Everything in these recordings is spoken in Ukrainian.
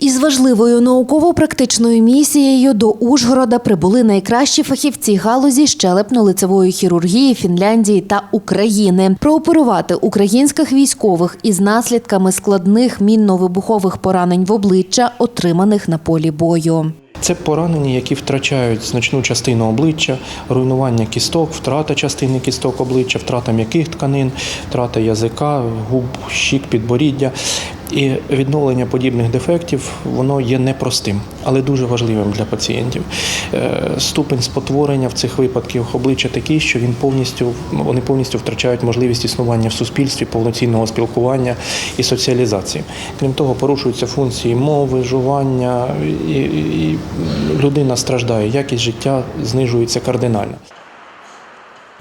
Із важливою науково-практичною місією до Ужгорода прибули найкращі фахівці галузі щелепно-лицевої хірургії Фінляндії та України. Прооперувати українських військових із наслідками складних мінно-вибухових поранень в обличчя, отриманих на полі бою. Це поранені, які втрачають значну частину обличчя, руйнування кісток, втрата частини кісток обличчя, втрата м'яких тканин, втрата язика, губ, щік, підборіддя. І відновлення подібних дефектів воно є непростим, але дуже важливим для пацієнтів. Е, Ступень спотворення в цих випадках обличчя такий, що він повністю вони повністю втрачають можливість існування в суспільстві, повноцінного спілкування і соціалізації. Крім того, порушуються функції мови, жування, і людина страждає. Якість життя знижується кардинально.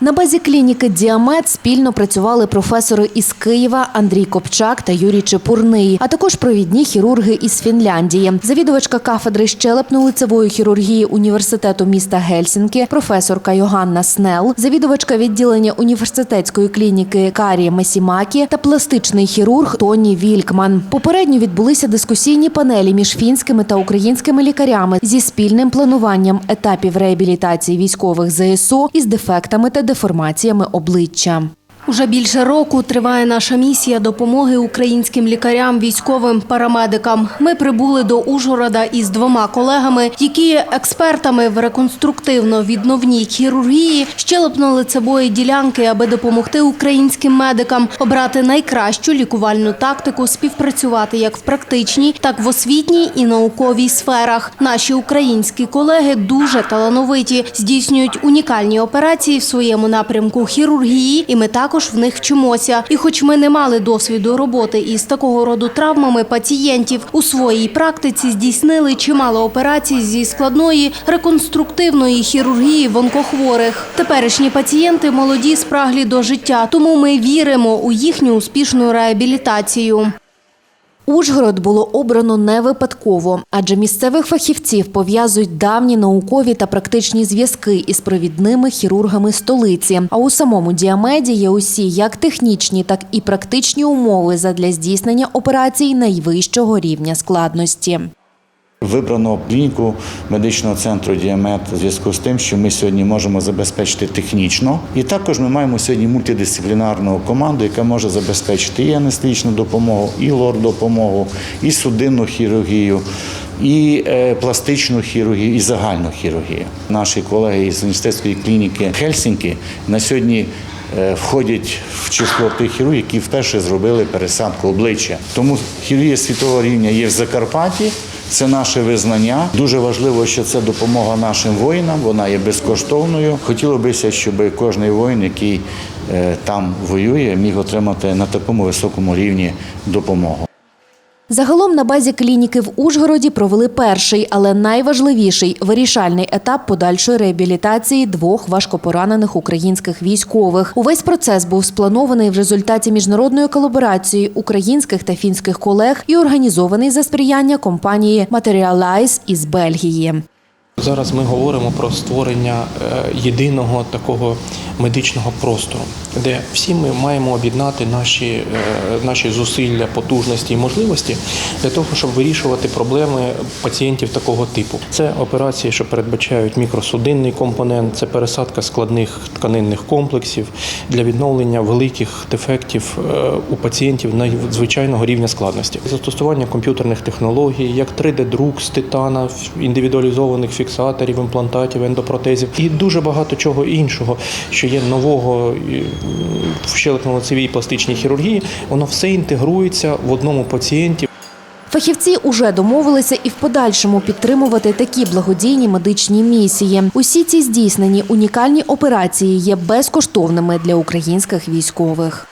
На базі клініки Діамет спільно працювали професори із Києва Андрій Копчак та Юрій Чепурний, а також провідні хірурги із Фінляндії. Завідувачка кафедри щелепно-лицевої хірургії університету міста Гельсінки, професорка Йоганна Снел, завідувачка відділення університетської клініки Карі Месімакі та пластичний хірург Тоні Вількман. Попередньо відбулися дискусійні панелі між фінськими та українськими лікарями зі спільним плануванням етапів реабілітації військових ЗСУ із дефектами та деформаціями обличчя. Уже більше року триває наша місія допомоги українським лікарям, військовим, парамедикам. Ми прибули до Ужгорода із двома колегами, які є експертами в реконструктивно-відновній хірургії щелепно-лицевої ділянки, аби допомогти українським медикам обрати найкращу лікувальну тактику, співпрацювати як в практичній, так в освітній і науковій сферах. Наші українські колеги дуже талановиті, здійснюють унікальні операції в своєму напрямку хірургії, і ми також в них вчимося. І хоч ми не мали досвіду роботи із такого роду травмами пацієнтів, у своїй практиці здійснили чимало операцій зі складної реконструктивної хірургії в онкохворих. Теперішні пацієнти молоді, спраглі до життя, тому ми віримо у їхню успішну реабілітацію. Ужгород було обрано не випадково, адже місцевих фахівців пов'язують давні наукові та практичні зв'язки із провідними хірургами столиці. А у самому діамеді є усі як технічні, так і практичні умови задля здійснення операцій найвищого рівня складності. Вибрано клініку медичного центру Діамет в зв'язку з тим, що ми сьогодні можемо забезпечити технічно. І також ми маємо сьогодні мультидисциплінарну команду, яка може забезпечити і анестетичну допомогу, і лор-допомогу, і судинну хірургію, і е, пластичну хірургію, і загальну хірургію. Наші колеги із університетської клініки Хельсінки на сьогодні. е, Входять в число тих хірургів, які вперше зробили пересадку обличчя. Тому хірургія світового рівня є в Закарпатті. Це наше визнання. Дуже важливо, що це допомога нашим воїнам. Вона є безкоштовною. Хотіло бися, щоб кожен воїн, який е, там воює, міг отримати на такому високому рівні допомогу. Загалом на базі клініки в Ужгороді провели перший, але найважливіший вирішальний етап подальшої реабілітації двох важкопоранених українських військових. Увесь процес був спланований в результаті міжнародної колаборації українських та фінських колег і організований за сприяння компанії Materialize із Бельгії. Зараз ми говоримо про створення е, єдиного такого медичного простору, де всі ми маємо об'єднати наші, е, наші зусилля, потужності і можливості для того, щоб вирішувати проблеми пацієнтів такого типу. Це операції, що передбачають мікросудинний компонент, це пересадка складних тканинних комплексів для відновлення великих дефектів е, у пацієнтів надзвичайного рівня складності. Застосування комп'ютерних технологій, як 3D-друк з титана, індивідуалізованих фіксаторів, імплантатів, ендопротезів і дуже багато чого іншого, що є нового в щелепно-лицевій пластичній хірургії, воно все інтегрується в одному пацієнті. Фахівці уже домовилися і в подальшому підтримувати такі благодійні медичні місії. Усі ці здійснені унікальні операції є безкоштовними для українських військових.